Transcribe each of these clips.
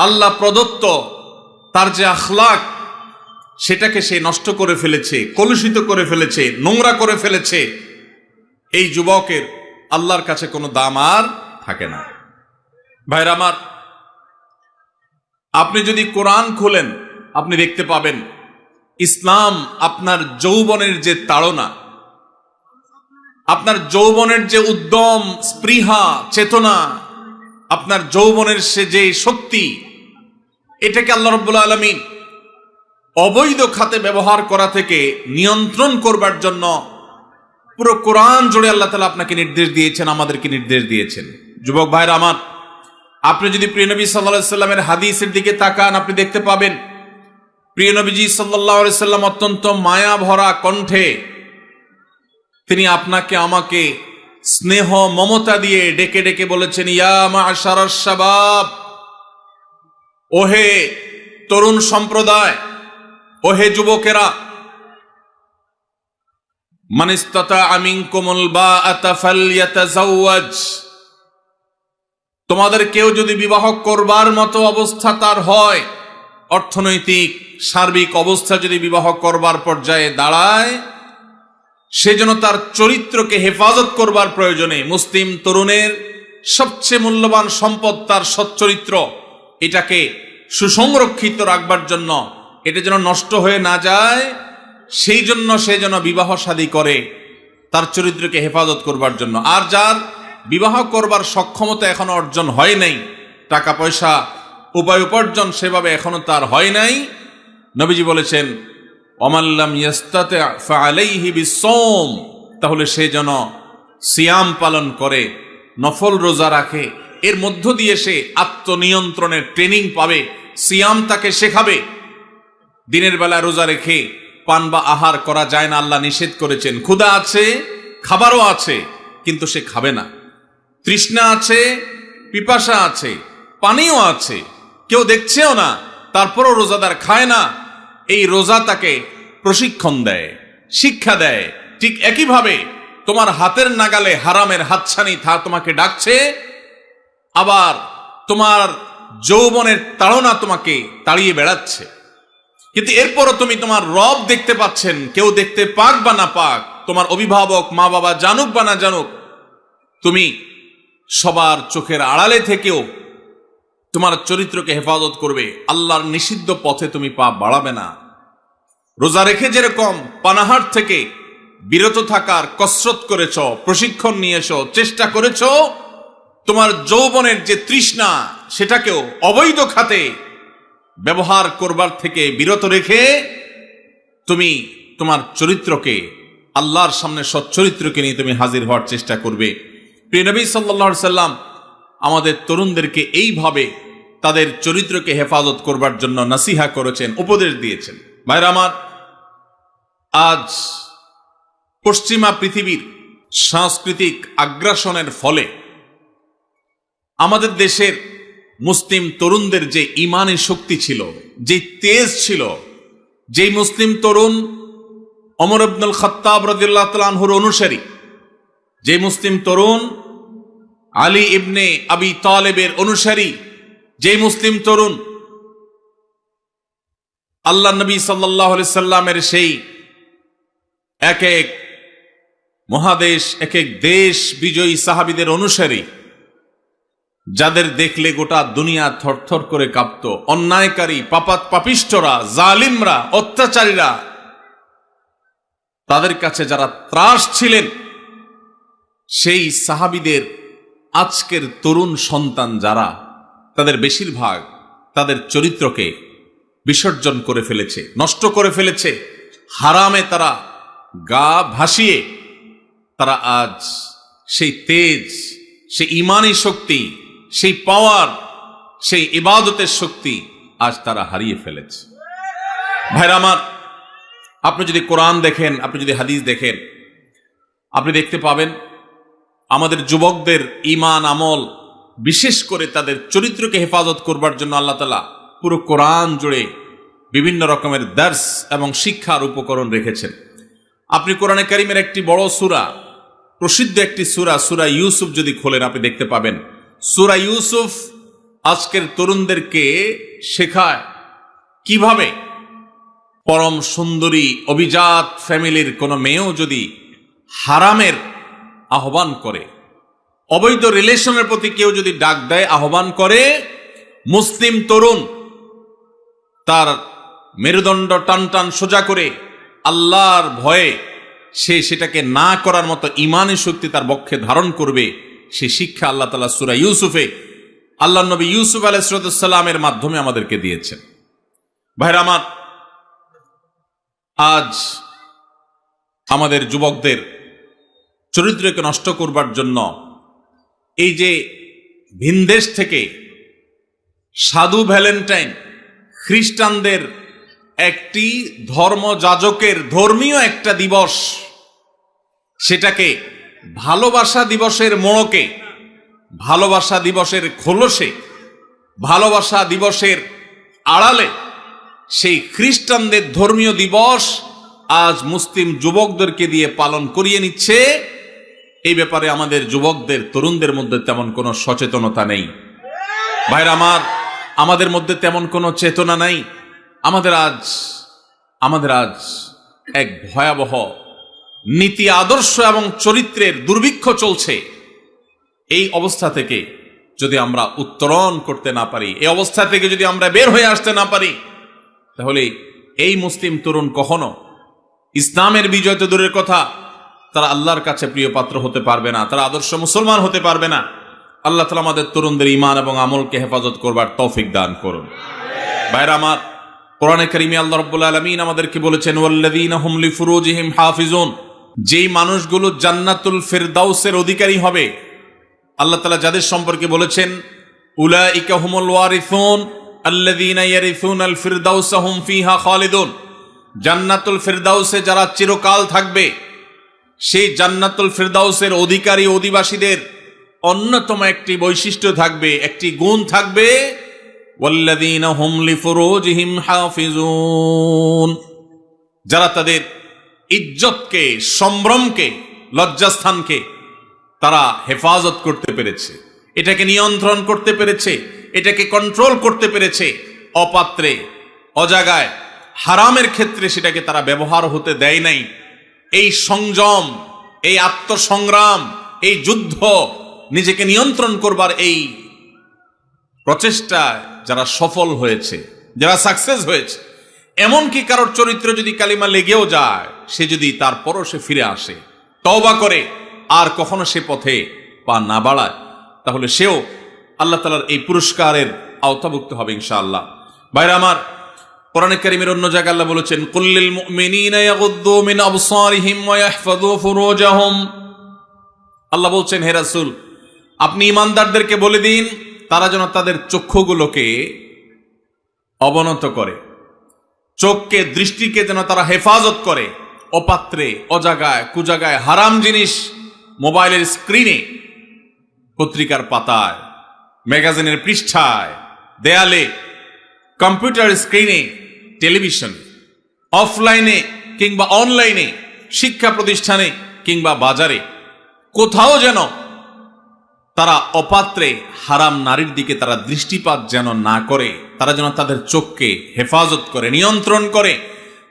আল্লাহ প্রদত্ত তার যে আখলাক, সেটাকে সে নষ্ট করে ফেলেছে, কলুষিত করে ফেলেছে, নোংরা করে ফেলেছে। এই যুবকের আল্লাহর কাছে কোনো দাম আর থাকে না। ভাইরা আমার, আপনি যদি কোরআন খোলেন, আপনি দেখতে পাবেন, ইসলাম আপনার যৌবনের যে তাড়না, আপনার যৌবনের যে উদ্যম, স্পৃহা, চেতনা, আপনার যৌবনের সে যে শক্তি এটাকে আল্লাহ রব্বুল আলমিন অবৈধ খাতে ব্যবহার করা থেকে নিয়ন্ত্রণ করবার জন্য পুরো কোরআন জুড়ে আল্লাহ তালা আপনাকে নির্দেশ দিয়েছেন, আমাদেরকে নির্দেশ দিয়েছেন। যুবক ভাইরা আমার, আপনি যদি প্রিয়নবী সাল্লা সাল্লামের হাদিসের দিকে তাকান, আপনি দেখতে পাবেন, প্রিয় নবীজি সাল্লাহ সাল্লাম অত্যন্ত মায়া ভরা কণ্ঠে তিনি আপনাকে, আমাকে স্নেহ মমতা দিয়ে ডেকে ডেকে বলেছেন, ইয়া মা আশার শাবাব ওহে তরুণ সম্প্রদায়, ওহে যুবকেরা। মানিস্তাতা আমিন কোমল বা আতাফাল তোমাদের কেউ যদি বিবাহ করবার মতো অবস্থা তার হয়, অর্থনৈতিক, সার্বিক অবস্থা যদি বিবাহ করবার পর্যায়ে দাঁড়ায়, সে যেন তার চরিত্রকে হেফাজত করবার প্রয়োজনে মুসলিম তরুণের সবচেয়ে মূল্যবান সম্পদ তার সচ্চরিত্র, এটাকে সুসংরক্ষিত রাখবার জন্য, এটা যেন নষ্ট হয়ে না যায়, সেই জন্য সে যেন বিবাহ শাদী করে, তার চরিত্রকে হেফাজত করবার জন্য। আর যার বিবাহ করবার সক্ষমতা এখনও অর্জন হয় নাই, টাকা পয়সা, উপায় উপার্জন সেভাবে এখনও তার হয় নাই, নবীজি বলেছেন অমাল্লাম ইয়াস্তাতে ফালাইহি বিসোম তাহলে সে যেন সিয়াম পালন করে, নফল রোজা রাখে, এর মধ্য দিয়ে সে আত্মনিয়ন্ত্রণের ট্রেনিং পাবে সিয়াম তাকে শেখাবে। দিনের বেলা রোজা রেখে পান বা আহার করা যায় না, আল্লাহ নিষেধ করেছেন। ক্ষুধা আছে, খাবারও আছে, কিন্তু সে খাবে না। তৃষ্ণা আছে, পিপাসা আছে, পানিও আছে, কেউ দেখছেও না, তারপরও রোজাদার খায় না। এই রোজা তাকে প্রশিক্ষণ দেয়, শিক্ষা দেয়। ঠিক একইভাবে তোমার হাতের নাগালে হারামের হাতছানি থা তোমাকে ডাকছে, আবার তোমার যৌবনের তাড়না তোমাকে তাড়িয়ে বেড়াচ্ছে। কিন্তু এরপরও তুমি তোমার রব দেখতে পাচ্ছেন, কেউ দেখতে পাক বা না পাক, তোমার অভিভাবক, মা বাবা জানুক বা না জানুক, তুমি সবার চোখের আড়ালে থেকেও তোমার চরিত্রকে হেফাজত করবে। আল্লাহর নিষিদ্ধ পথে তুমি পা বাড়াবে না। রোজা রেখে যেরকম পানাহার থেকে বিরত থাকার কসরত করেছ, প্রশিক্ষণ নিয়েছ, চেষ্টা করেছ তোমার যৌবনের যে তৃষ্ণা, সেটাকেও অবৈধ খাতে ব্যবহার করবার থেকে বিরত রেখে তুমি তোমার চরিত্রকে, আল্লাহর সামনে সচ্চরিত্রকে নিয়ে তুমি হাজির হওয়ার চেষ্টা করবে। প্রিয় নবী সাল্লাহ সাল্লাম আমাদের তরুণদেরকে এইভাবে তাদের চরিত্রকে হেফাজত করবার জন্য নাসিহা করেছেন, উপদেশ দিয়েছেন। ভাইরা আমার, আজ পশ্চিমা পৃথিবীর সাংস্কৃতিক আগ্রাসনের ফলে আমাদের দেশের মুসলিম তরুণদের যে ইমানের শক্তি ছিল, যে তেজ ছিল, যেই মুসলিম তরুণ অমর আব্দুল খত্তাব রদুল্লাহ তালহুর অনুসারী, যে মুসলিম তরুণ আলী ইবনে আবি তালেবের অনুসারী, যে মুসলিম তরুণ আল্লাহ নবী সাল্লাহ সাল্লামের সেই এক এক মহাদেশ, এক এক দেশ বিজয়ী সাহাবিদের অনুসারী যাদের দেখলে গোটা দুনিয়া থরথর করে কাঁপত, অন্যায়কারী, পাপাত পাপিষ্টরা জালিমরা, অত্যাচারীরা, তাদের কাছে যারা ত্রাস ছিলেন, সেই সাহাবিদের আজকের তরুণ সন্তান যারা, তাদের বেশিরভাগ তাদের চরিত্রকে বিসর্জন করে ফেলেছে, নষ্ট করে ফেলেছে, হারামে তারা গা ভাসিয়ে, তারা আজ সেই তেজ, সেই ইমানি শক্তি সেই পাওয়ার সেই ইবাদতের শক্তি আজ তারা হারিয়ে ফেলেছে। ভাইরা আমার, আপনি যদি কোরআন দেখেন, আপনি যদি হাদিস দেখেন, আপনি দেখতে পাবেন, আমাদের যুবকদের ইমান আমল, বিশেষ করে তাদের চরিত্রকে হেফাজত করবার জন্য আল্লাহ তালা পুরো কোরআন জুড়ে বিভিন্ন রকমের দার্স এবং শিক্ষার উপকরণ রেখেছেন। আপনি কোরআনে কারিমের একটি বড় সুরা, প্রসিদ্ধ একটি সুরা সুরা ইউসুফ যদি খোলেন, আপনি দেখতে পাবেন সুরা ইউসুফ আজকের তরুণদেরকে শেখায় কীভাবে পরম সুন্দরী অভিজাত ফ্যামিলির কোনো মেয়েও যদি হারামের আহ্বান করে, অবৈধ রিলেশনের প্রতি কেউ যদি ডাক দেয়, আহ্বান করে, মুসলিম তরুণ তার মেরুদণ্ড টান টান সোজা করে আল্লাহর ভয়ে সে সেটাকে না করার মতো ইমানের শক্তি তার বক্ষে ধারণ করবে সে শিক্ষা আল্লাহ তালা সুরা ইউসুফে আল্লাহ নবী ইউসুফ আলাইসালামের মাধ্যমে আমাদেরকে দিয়েছেন। ভাইরা আজ আমাদের যুবকদের চরিত্রকে নষ্ট করবার জন্য এই যে ভিনদেশ থেকে সাধু ভ্যালেন্টাইন খ্রিস্টানদের একটি ধর্মযাজকের ধর্মীয় একটা দিবস, সেটাকে ভালোবাসা দিবসের মোড়কে, ভালোবাসা দিবসের খোলসে, ভালোবাসা দিবসের আড়ালে সেই খ্রিস্টানদের ধর্মীয় দিবস আজ মুসলিম যুবকদেরকে দিয়ে পালন করিয়ে নিচ্ছে। এই ব্যাপারে আমাদের যুবকদের, তরুণদের মধ্যে তেমন কোনো সচেতনতা নেই। ভাইরা আমার, আমাদের মধ্যে তেমন কোনো চেতনা নাই। আমাদের আজ আমাদের আজ এক ভয়াবহ নীতি, আদর্শ এবং চরিত্রের দুর্ভিক্ষ চলছে। এই অবস্থা থেকে যদি আমরা উত্তরণ করতে না পারি, এই অবস্থা থেকে যদি আমরা বের হয়ে আসতে না পারি, তাহলে এই মুসলিম তরুণ কখনো ইসলামের বিজয় তো দূরের কথা, তারা আল্লাহর কাছে প্রিয় পাত্র হতে পারবে না, তারা আদর্শ মুসলমান হতে পারবে না। আল্লাহ তালা আমাদের তরুণদের ইমান এবং আমলকে হেফাজত করবার তৌফিক দান করুন। বাইরে আমার, কোরআনে করিমি আল্লাহ রব্বুল আলমিন আমাদেরকে বলেছেন, ওয়াল্লাযীনা হুম লিফুরুজিহিম হাফিজুন। যেই মানুষগুলো জান্নাতুল ফেরদাউসের অধিকারী হবে, আল্লাহ তালা যাদের সম্পর্কে বলেছেন, উলাইকা হুমুল ওয়ারিসুন আল্লাযীনা ইয়ারিসুনাল ফিরদাউসা হুম ফিহা খালিদুন। জান্নাতুল ফিরদাউসে যারা চিরকাল থাকবে, সেই জান্নাতুল ফিরদাউসের অধিকারী অধিবাসীদের অন্যতম একটি বৈশিষ্ট্য থাকবে, একটি গুণ থাকবে, ওয়াল্লাযীনা হুম লিফুরুজিহিম হাফিজুন। যারা তাদের ইজ্জতকে, সম্ভ্রমকে, লজ্জাস্থানকে তারা হেফাজত করতে পেরেছে। এটাকে নিয়ন্ত্রণ করতে পেরেছে, এটাকে কন্ট্রোল করতে পেরেছে, অপাত্রে, অজাগায়, হারামের ক্ষেত্রে সেটাকে তারা ব্যবহার হতে দেয় নাই। এই সংযম, এই আত্মসংগ্রাম, এই যুদ্ধ নিজেকে নিয়ন্ত্রণ করবার এই প্রচেষ্টায় যারা সফল হয়েছে, যারা সাকসেস হয়েছে এমনকি কারোর চরিত্র যদি কালিমা লেগেও যায়, সে যদি তারপরও সে ফিরে আসে, তওবা করে, আর কখনো সে পথে পা না বাড়ায়, তাহলে সেও আল্লাহ তালার এই পুরস্কারের আওতাভুক্ত হবে ইনশাআল্লাহ। বাইরে আমার, কোরআনে কারিমের অন্য জায়গায় আল্লাহ বলেছেন কুল্লিল মুমিনিনা ইয়াগুদ্দু মিন আবসারিহিম ওয়া ইয়াহফাযু ফুরুজাহুম। আল্লাহ বলছেন, হে রাসূল, আপনি ইমানদারদেরকে বলে দিন, তারা যেন তাদের চক্ষুগুলোকে অবনত করে। চোখকে, দৃষ্টিকে যেন তারা হেফাজত করে। অপাত্রে, অজাগায়, কুজাগায় হারাম জিনিস মোবাইলের স্ক্রিনে, পত্রিকার পাতায়, ম্যাগাজিনের পৃষ্ঠায়, দেয়ালে, কম্পিউটার স্ক্রিনে, টেলিভিশন, অফলাইনে কিংবা অনলাইনে, শিক্ষা প্রতিষ্ঠানে কিংবা বাজারে। কোথাও যেন তারা অপাত্রে হারাম নারীর দিকে তারা দৃষ্টিপাত যেন না করে, তারা যেন তাদের চোখকে হেফাজত করে, নিয়ন্ত্রণ করে,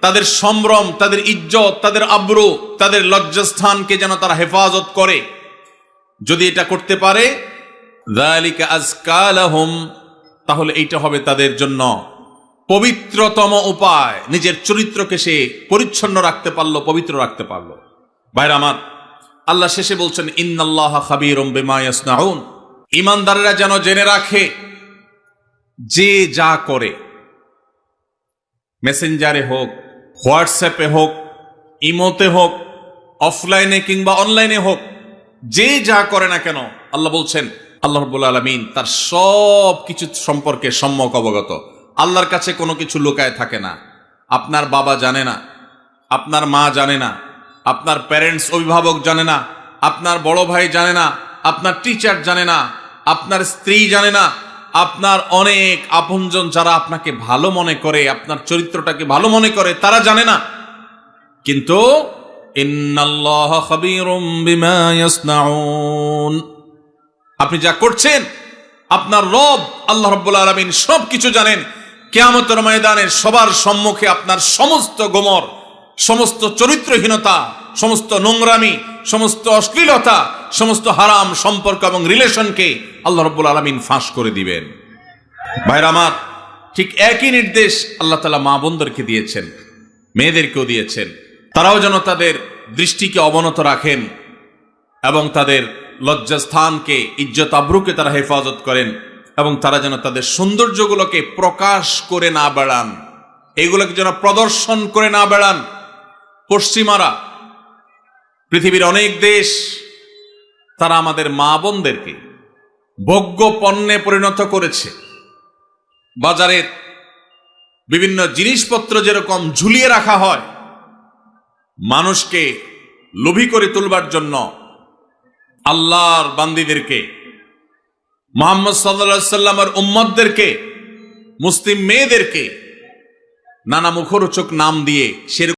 তাদের সম্ভ্রম, তাদের ইজ্জত, তাদের আব্রু, তাদের লজ্জাস্থানকে যেন তারা হেফাজত করে। যদি এটা করতে পারে তাহলে এইটা হবে তাদের জন্য পবিত্রতম উপায়। নিজের চরিত্রকে সে পরিচ্ছন্ন রাখতে পারল, পবিত্র রাখতে পারল। ভাইরা আমার আল্লাহ শেষে বলছেন, ইন্নাল্লাহ খাবীরুম বিমা ইয়াসনাউন। ইমানদারেরা যেন জেনে রাখে, যে যা করে। মেসেঞ্জারে হোক, হোয়াটসঅ্যাপে হোক, ইমোতে হোক, অফলাইনে কিংবা অনলাইনে হোক, যে যা করে না কেন, আল্লাহ বলছেন, আল্লাহ রব্বুল আলমিন তার সব কিছু সম্পর্কে সম্যক অবগত। আল্লাহর কাছে কোনো কিছু লুকায় থাকে না। আপনার বাবা জানে না, আপনার মা জানে না আপনার প্যারেন্টস অভিভাবক জানে না, আপনার বড় ভাই জানে না, আপনার টিচার জানে না, আপনার স্ত্রী জানে না, আপনার অনেক আপনজন যারা আপনাকে ভালো মনে করে, আপনার চরিত্রটাকে ভালো মনে করে, তারা জানে না। কিন্তু আপনি যা করছেন, আপনার রব আল্লাহ রব্বুল আলমিন সব কিছু জানেন। কেয়ামতের ময়দানে সবার সম্মুখে আপনার সমস্ত গোমর সমস্ত চরিত্রহীনতা, সমস্ত নোংরামি, সমস্ত অশ্লীলতা, সমস্ত হারাম সম্পর্ক এবং রিলেশনকে আল্লাহ রব্বুল আলমিন ফাঁস করে দিবেন। ভাইরা আমার, ঠিক একই নির্দেশ আল্লাহ তালা মা বোনদেরকে দিয়েছেন, মেয়েদেরকেও দিয়েছেন। তারাও যেন তাদের দৃষ্টিকে অবনত রাখেন এবং তাদের লজ্জাস্থানকে, ইজ্জত আব্রুকে তারা হেফাজত করেন এবং তারা যেন তাদের সৌন্দর্যগুলোকে প্রকাশ করে না বেড়ান। এগুলোকে যেন প্রদর্শন করে না বেড়ান। পশ্চিমারা, পৃথিবীর অনেক দেশ, তারা আমাদের মা বোনদেরকে ভোগ্য পণ্যে পরিণত করেছে। বাজারে বিভিন্ন জিনিসপত্র যেরকম ঝুলিয়ে রাখা হয়, মানুষকে লোভী করে তুলবার জন্য আল্লাহর বান্দিদেরকে, মোহাম্মদ সাল্লা সাল্লামের উম্মদদেরকে মুসলিম মেয়েদেরকে নানা মুখরোচক নাম দিয়ে সেরকম